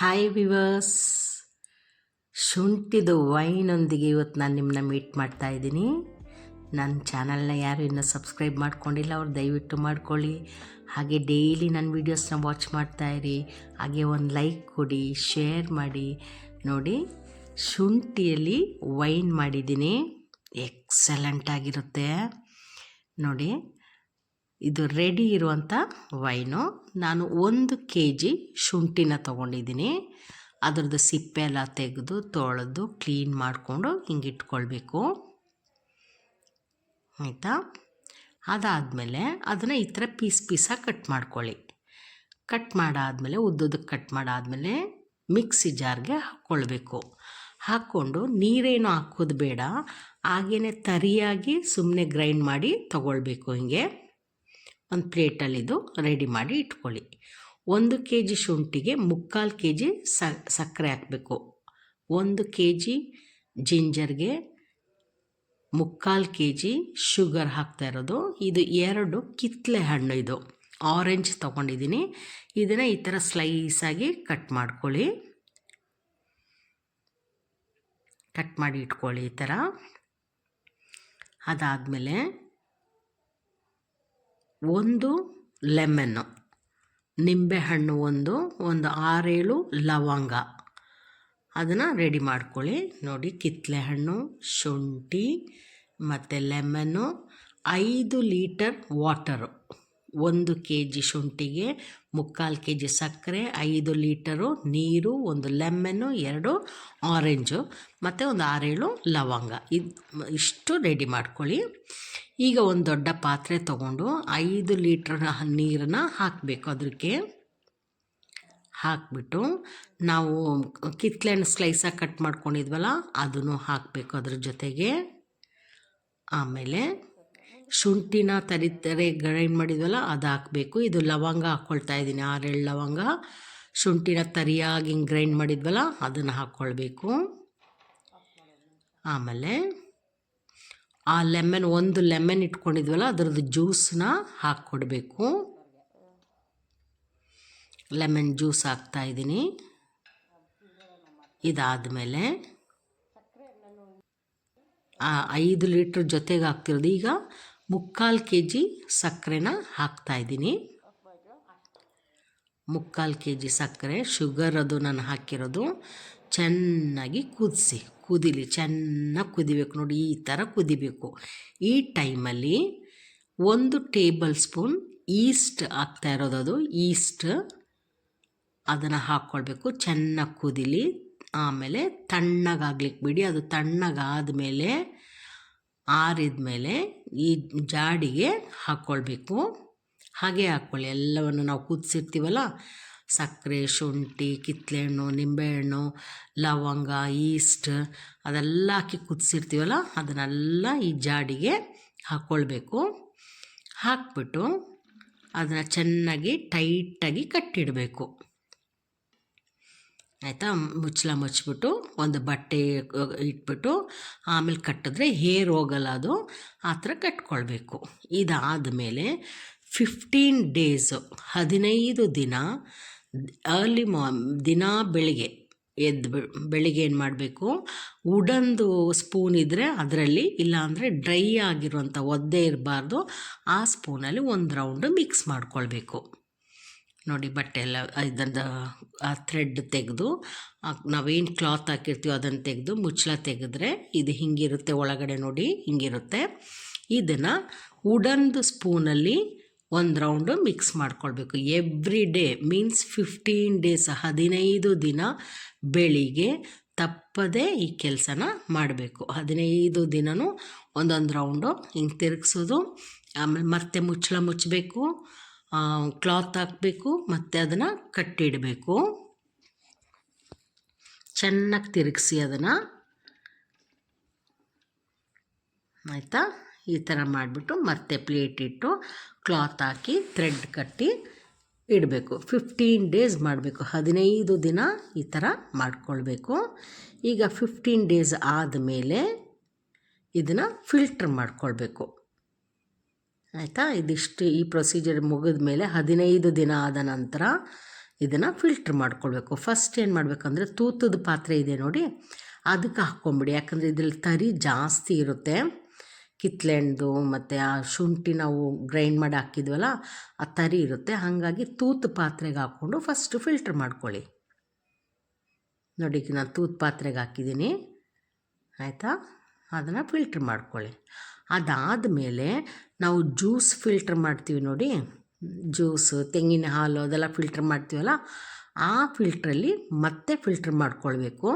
Hi viewers ಶುಂಠಿದು ವೈನೊಂದಿಗೆ ಇವತ್ತು ನಾನು ನಿಮ್ಮನ್ನ ಮೀಟ್ ಮಾಡ್ತಾ ಇದ್ದೀನಿ. ನನ್ನ ಚಾನಲ್ನ ಯಾರು ಇನ್ನೂ ಸಬ್ಸ್ಕ್ರೈಬ್ ಮಾಡ್ಕೊಂಡಿಲ್ಲ, ಅವ್ರು ದಯವಿಟ್ಟು ಮಾಡ್ಕೊಳ್ಳಿ. ಹಾಗೆ ಡೈಲಿ ನನ್ನ ವೀಡಿಯೋಸ್ನ ವಾಚ್ ಮಾಡ್ತಾಯಿರಿ ಹಾಗೆ ಒಂದು ಲೈಕ್ ಕೊಡಿ ಶೇರ್ ಮಾಡಿ. ನೋಡಿ, ಶುಂಠಿಯಲ್ಲಿ ವೈನ್ ಮಾಡಿದ್ದೀನಿ. ಎಕ್ಸಲೆಂಟ್ ಆಗಿರುತ್ತೆ. ನೋಡಿ ಇದು ರೆಡಿ ಇರುವಂಥ ವೈನು ನಾನು ಒಂದು ಕೆ ಜಿ ಶುಂಠಿನ ತೊಗೊಂಡಿದ್ದೀನಿ. ಅದರದ್ದು ಸಿಪ್ಪೆ ಎಲ್ಲ ತೆಗೆದು, ತೊಳೆದು ಕ್ಲೀನ್ ಮಾಡಿಕೊಂಡು ಹಿಂಗೆ ಇಟ್ಕೊಳ್ಬೇಕು. ಆಯಿತಾ? ಅದಾದಮೇಲೆ ಅದನ್ನು ಈ ಥರ ಪೀಸ್ ಪೀಸಾಗಿ ಕಟ್ ಮಾಡ್ಕೊಳ್ಳಿ. ಕಟ್ ಮಾಡಾದಮೇಲೆ ಉದ್ದುದಕ್ಕೆ ಕಟ್ ಮಾಡಾದಮೇಲೆ ಮಿಕ್ಸಿ ಜಾರ್ಗೆ ಹಾಕ್ಕೊಳ್ಬೇಕು ಹಾಕ್ಕೊಂಡು ನೀರೇನು ಹಾಕೋದು ಬೇಡ ಹಾಗೇ ತರಿಯಾಗಿ ಸುಮ್ಮನೆ ಗ್ರೈಂಡ್ ಮಾಡಿ ತಗೊಳ್ಬೇಕು ಹಿಂಗೆ. ಒಂದು ಪ್ಲೇಟಲ್ಲಿದು ರೆಡಿ ಮಾಡಿ ಇಟ್ಕೊಳ್ಳಿ. ಒಂದು ಕೆ ಜಿ ಶುಂಠಿಗೆ ಮುಕ್ಕಾಲು ಕೆ ಜಿ ಸಕ್ಕರೆ ಹಾಕಬೇಕು. ಒಂದು ಕೆ ಜಿ ಜಿಂಜರ್ಗೆ ಮುಕ್ಕಾಲು ಕೆ ಜಿ ಶುಗರ್ ಹಾಕ್ತಾ ಇರೋದು. ಇದು ಎರಡು ಕಿತ್ತಲೆ ಹಣ್ಣು ಇದು. ಆರೆಂಜ್ ತೊಗೊಂಡಿದ್ದೀನಿ. ಇದನ್ನು ಈ ಥರ ಸ್ಲೈಸಾಗಿ ಕಟ್ ಮಾಡ್ಕೊಳ್ಳಿ. ಕಟ್ ಮಾಡಿ ಇಟ್ಕೊಳ್ಳಿ ಈ ಥರ. ಅದಾದಮೇಲೆ ಒಂದು ಲೆಮನ್ನು, ನಿಂಬೆಹಣ್ಣು ಒಂದು ಒಂದು ಆರೇಳು ಲವಂಗ. ಅದನ್ನು ರೆಡಿ ಮಾಡ್ಕೊಳ್ಳಿ. ನೋಡಿ ಕಿತ್ತಲೆ ಹಣ್ಣು ಶುಂಠಿ, ಮತ್ತು ಲೆಮನ್ನು ಐದು ಲೀಟರ್ ವಾಟರು. ಒಂದು ಕೆ ಜಿ ಶುಂಠಿಗೆ ಮುಕ್ಕಾಲು ಕೆ ಜಿ ಸಕ್ಕರೆ, ಐದು ಲೀಟರು ನೀರು, ಒಂದು ಲೆಮನ್ನು, ಎರಡು ಆರೆಂಜು, ಮತ್ತು ಒಂದು ಆರೇಳು ಲವಂಗ. ಇದು ಇಷ್ಟು ರೆಡಿ ಮಾಡ್ಕೊಳ್ಳಿ. ಈಗ ಒಂದು ದೊಡ್ಡ ಪಾತ್ರೆ ತೊಗೊಂಡು ಐದು ಲೀಟ್ರ್ ನೀರನ್ನ ಹಾಕಬೇಕು ಅದಕ್ಕೆ ಹಾಕಿಬಿಟ್ಟು ನಾವು ಕಿತ್ಳೆಹಣ್ಣು ಸ್ಲೈಸಾಗಿ ಕಟ್ ಮಾಡ್ಕೊಂಡಿದ್ವಲ್ಲ, ಅದನ್ನು ಹಾಕಬೇಕು ಅದ್ರ ಜೊತೆಗೆ. ಆಮೇಲೆ ಶುಂಠಿನ ತರಿ ತರಿ ಗ್ರೈಂಡ್ ಮಾಡಿದ್ವಲ್ಲ, ಅದು ಹಾಕಬೇಕು. ಇದು ಲವಂಗ ಹಾಕ್ಕೊಳ್ತಾ ಇದ್ದೀನಿ, ಆರೇಳು ಲವಂಗ. ಶುಂಠಿನ ತರಿಯಾಗಿ ಹಿಂಗೆ ಗ್ರೈಂಡ್ ಮಾಡಿದ್ವಲ್ಲ, ಅದನ್ನು ಹಾಕ್ಕೊಳ್ಬೇಕು ಆಮೇಲೆ, ಆ ಲೆಮನ್ ಒಂದು ಲೆಮನ್ ಇಟ್ಕೊಂಡಿದ್ವಲ್ಲ, ಅದರದ್ದು ಜ್ಯೂಸನ್ನ ಹಾಕ್ಕೊಡ್ಬೇಕು ಲೆಮನ್ ಜ್ಯೂಸ್ ಹಾಕ್ತಾ ಇದ್ದೀನಿ. ಇದಾದಮೇಲೆ, ಆ ಐದು ಲೀಟ್ರ್ ಜೊತೆಗೆ ಹಾಕ್ತಿರೋದು. ಈಗ ಮುಕ್ಕಾಲು ಕೆ ಜಿ ಸಕ್ಕರೆನ ಹಾಕ್ತಾಯಿದ್ದೀನಿ ಮುಕ್ಕಾಲು ಕೆ ಜಿ ಸಕ್ಕರೆ, ಶುಗರ್ ಅದು ನಾನು ಹಾಕಿರೋದು. ಚೆನ್ನಾಗಿ ಕುದಿಸಿ, ಕುದಿಲಿ, ಚೆನ್ನಾಗಿ ಕುದಿಬೇಕು ನೋಡಿ, ಈ ಥರ ಕುದಿಬೇಕು. ಈ ಟೈಮಲ್ಲಿ ಒಂದು ಟೇಬಲ್ ಸ್ಪೂನ್ ಈಸ್ಟ್ ಆಗ್ತಾ ಇರೋದು ಅದು, ಈಸ್ಟ್. ಅದನ್ನು ಹಾಕ್ಕೊಳ್ಬೇಕು, ಚೆನ್ನಾಗಿ ಕುದಿಲಿ. ಆಮೇಲೆ ತಣ್ಣಗಾಗ್ಲಿಕ್ಕೆ ಬಿಡಿ, ಅದು ತಣ್ಣಗಾದ ಮೇಲೆ ಆರಿದ ಮೇಲೆ ಈ ಜಾಡಿಗೆ ಹಾಕ್ಕೊಳ್ಬೇಕು. ಹಾಗೆ ಹಾಕ್ಕೊಳ್ಳಿ. ಎಲ್ಲವನ್ನು ನಾವು ಕುದಿಸಿರ್ತೀವಲ್ಲ? ಸಕ್ಕರೆ, ಶುಂಠಿ ಕಿತ್ತಳೆಹಣ್ಣು ನಿಂಬೆಹಣ್ಣು, ಲವಂಗ ಈಸ್ಟ್ ಅದೆಲ್ಲ ಹಾಕಿ ಕುದಿಸಿರ್ತೀವಲ್ಲ? ಅದನ್ನೆಲ್ಲ ಈ ಜಾಡಿಗೆ ಹಾಕ್ಕೊಳ್ಬೇಕು. ಹಾಕ್ಬಿಟ್ಟು ಅದನ್ನು ಚೆನ್ನಾಗಿ ಟೈಟಾಗಿ ಕಟ್ಟಿಡಬೇಕು. ಆಯಿತಾ? ಮುಚ್ಚಳ ಮುಚ್ಚಿಬಿಟ್ಟು ಒಂದು ಬಟ್ಟೆ ಇಟ್ಬಿಟ್ಟು ಆಮೇಲೆ ಕಟ್ಟಿದ್ರೆ ಹೇರ್ ಹೋಗಲ್ಲ ಅದು. ಆ ಥರ ಕಟ್ಕೊಳ್ಬೇಕು. ಇದಾದ ಮೇಲೆ ಫಿಫ್ಟೀನ್ ಡೇಸು ಹದಿನೈದು ದಿನ ಅರ್ಲಿ ಮಾ ದಿನ ಬೆಳಿಗ್ಗೆ ಎದ್ದು ಬೆಳಿಗ್ಗೆ ಏನು ಮಾಡಬೇಕು? ಉಡಂದು ಸ್ಪೂನ್ ಇದ್ದರೆ ಅದರಲ್ಲಿ, ಇಲ್ಲಾಂದರೆ ಡ್ರೈ ಆಗಿರುವಂಥ ಒದ್ದೆ ಇರಬಾರ್ದು. ಆ ಸ್ಪೂನಲ್ಲಿ ಒಂದು ರೌಂಡು ಮಿಕ್ಸ್ ಮಾಡ್ಕೊಳ್ಬೇಕು. ನೋಡಿ ಬಟ್ಟೆ ಎಲ್ಲ, ಇದನ್ನು ಆ ಥ್ರೆಡ್ ತೆಗೆದು ನಾವೇನು ಕ್ಲಾತ್ ಹಾಕಿರ್ತೀವೋ ಅದನ್ನು ತೆಗೆದು ಮುಚ್ಚಳ ತೆಗೆದ್ರೆ ಇದು ಹಿಂಗಿರುತ್ತೆ ಒಳಗಡೆ ನೋಡಿ ಹಿಂಗಿರುತ್ತೆ. ಇದನ್ನು ಉಡನ್ದು ಸ್ಪೂನಲ್ಲಿ ಒಂದು ರೌಂಡು ಮಿಕ್ಸ್ ಮಾಡ್ಕೊಳ್ಬೇಕು. Every day means fifteen days ಹದಿನೈದು ದಿನ ಬೆಳಿಗ್ಗೆ ತಪ್ಪದೇ ಈ ಕೆಲಸನ ಮಾಡಬೇಕು. ಹದಿನೈದು ದಿನವೂ ಒಂದೊಂದು ರೌಂಡು ಹಿಂಗೆ ತಿರುಗಿಸೋದು, ಆಮೇಲೆ ಮತ್ತೆ ಮುಚ್ಚಳ ಮುಚ್ಚಬೇಕು. ಕ್ಲಾತ್ ಹಾಕಬೇಕು, ಮತ್ತು ಅದನ್ನು ಕಟ್ಟಿಡಬೇಕು ಚೆನ್ನಾಗಿ ತಿರುಗಿಸಿ ಅದನ್ನು. ಆಯಿತಾ? ಈ ಥರ ಮಾಡಿಬಿಟ್ಟು ಮತ್ತೆ ಪ್ಲೇಟ್ ಇಟ್ಟು ಕ್ಲಾತ್ ಹಾಕಿ ಥ್ರೆಡ್ ಕಟ್ಟಿ ಇಡಬೇಕು. ಫಿಫ್ಟೀನ್ ಡೇಸ್ ಮಾಡಬೇಕು. ಹದಿನೈದು ದಿನ ಈ ಥರ ಮಾಡಿಕೊಳ್ಬೇಕು. ಈಗ ಫಿಫ್ಟೀನ್ ಡೇಸ್ ಆದಮೇಲೆ ಇದನ್ನು ಫಿಲ್ಟ್ರ್ ಮಾಡ್ಕೊಳ್ಬೇಕು. ಆಯಿತಾ? ಇದಿಷ್ಟು ಈ ಪ್ರೊಸೀಜರ್ ಮುಗಿದ ಮೇಲೆ ಹದಿನೈದು ದಿನ ಆದ ನಂತರ ಇದನ್ನು ಫಿಲ್ಟ್ರ್ ಮಾಡ್ಕೊಳ್ಬೇಕು. ಫಸ್ಟ್ ಏನು ಮಾಡಬೇಕಂದ್ರೆ ತೂತದ ಪಾತ್ರೆ ಇದೆ ನೋಡಿ, ಅದಕ್ಕೆ ಹಾಕ್ಕೊಂಬಿಡಿ. ಯಾಕಂದರೆ ಇದ್ರಲ್ಲಿ ತರಿ ಜಾಸ್ತಿ ಇರುತ್ತೆ. ಕಿತ್ಲೆಣ್ದು ಮತ್ತು ಆ ಶುಂಠಿ ನಾವು ಗ್ರೈಂಡ್ ಮಾಡಿ ಹಾಕಿದ್ವಲ್ಲ, ಆ ತರಿ ಇರುತ್ತೆ. ಹಾಗಾಗಿ ತೂತು ಪಾತ್ರೆಗೆ ಹಾಕ್ಕೊಂಡು ಫಸ್ಟು ಫಿಲ್ಟ್ರ್ ಮಾಡ್ಕೊಳ್ಳಿ. ನೋಡಿ ನಾನು ತೂತು ಪಾತ್ರೆಗೆ ಹಾಕಿದ್ದೀನಿ. ಆಯಿತಾ? ಅದನ್ನು ಫಿಲ್ಟ್ರ್ ಮಾಡ್ಕೊಳ್ಳಿ. ಅದಾದಮೇಲೆ ನಾವು ಜ್ಯೂಸ್ ಫಿಲ್ಟ್ರ್ ಮಾಡ್ತೀವಿ ನೋಡಿ. ಜ್ಯೂಸು, ತೆಂಗಿನ ಹಾಲು ಅದೆಲ್ಲ ಫಿಲ್ಟ್ರ್ ಮಾಡ್ತೀವಲ್ಲ, ಆ ಫಿಲ್ಟ್ರಲ್ಲಿ ಮತ್ತೆ ಫಿಲ್ಟ್ರ್ ಮಾಡ್ಕೊಳ್ಬೇಕು.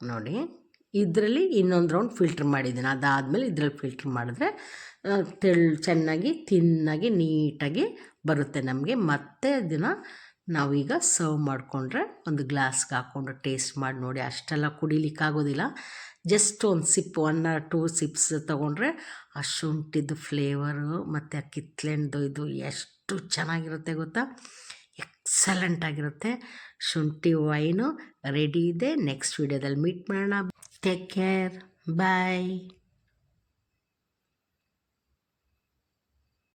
ನೋಡಿ, ಇದರಲ್ಲಿ ಇನ್ನೊಂದು ರೌಂಡ್ ಫಿಲ್ಟ್ರ್ ಮಾಡಿದ್ದೀನಿ. ಅದಾದಮೇಲೆ ಇದರಲ್ಲಿ ಫಿಲ್ಟ್ರ್ ಮಾಡಿದ್ರೆ ತೆಳ್, ಚೆನ್ನಾಗಿ, ತಿನ್ನಾಗಿ, ನೀಟಾಗಿ ಬರುತ್ತೆ ನಮಗೆ. ಮತ್ತೆ ಅದನ್ನು ನಾವೀಗ ಸರ್ವ್ ಮಾಡಿಕೊಂಡ್ರೆ ಒಂದು ಗ್ಲಾಸ್ಗೆ ಹಾಕ್ಕೊಂಡು ಟೇಸ್ಟ್ ಮಾಡಿ ನೋಡಿ. ಅಷ್ಟೆಲ್ಲ ಕುಡಿಲಿಕ್ಕಾಗೋದಿಲ್ಲ. ಜಸ್ಟ್ ಒಂದು sip one or two sips ತೊಗೊಂಡ್ರೆ ಆ ಶುಂಠಿದ್ದು ಫ್ಲೇವರು ಮತ್ತು ಆ ಕಿತ್ಲೆಣ್ದು ಇದು ಎಷ್ಟು ಚೆನ್ನಾಗಿರುತ್ತೆ ಗೊತ್ತಾ? ಎಕ್ಸಲೆಂಟ್ ಆಗಿರುತ್ತೆ. ಶುಂಠಿ ವೈನು ರೆಡಿ ಇದೆ. ನೆಕ್ಸ್ಟ್ ವಿಡಿಯೋದಲ್ಲಿ ಮೀಟ್ ಮಾಡೋಣ. Take care bye